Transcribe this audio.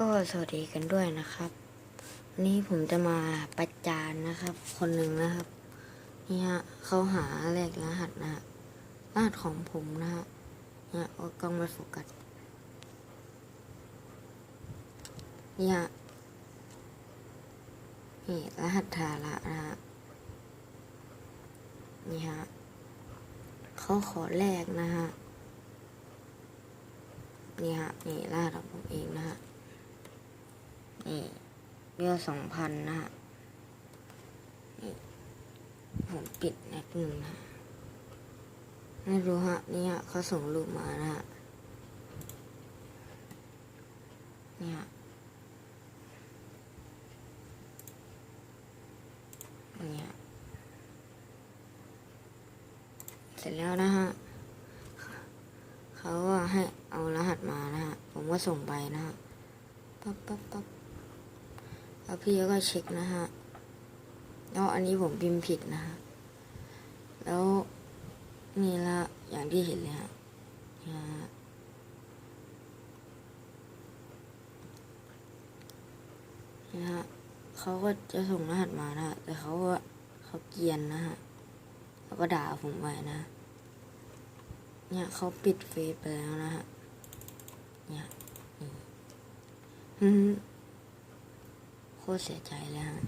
ก็สวัสดีกันด้วยนะครับ วันนี้ผมจะมาประจานนะครับ คนหนึ่งนะครับ นี่ฮะเขาหาเลขรหัสนะฮะรหัสของผมนะฮะเนี่ยเอกล้องมาโฟกัสนี่ฮะนี่รหัสทาระนะฮะนี่ฮะเขาขอแลกนะฮะนี่ฮะนี่รหัสของผมเองนะฮะ นี่เบี้ยสองพันนะฮะนี่ผมปิดแอปหนึ่งนะฮะไม่รู้ฮะนี่ฮะเขาส่งรูปมานะฮะนี่ฮะนี่ฮะเสร็จแล้วนะฮะเขาก็ให้เอารหัสมานะฮะ ผมก็ส่งไปนะฮะปั๊บปั๊บปั๊บ แล้วพี่ก็เช็คนะฮะแล้วอันนี้ผมพิมพ์ผิดนะฮะแล้วนี่ละอย่างที่เห็นเลยฮะนี่ฮะนะฮะเขาก็จะส่งรหัสมานะฮะแต่เขาก็เขาเกียนนะฮะแล้วก็ด่าผมไว้นะ เนี่ยเขาปิดเฟซไปแล้วนะฮะเนี่ยอืม โคตรเสียใจเลยฮะ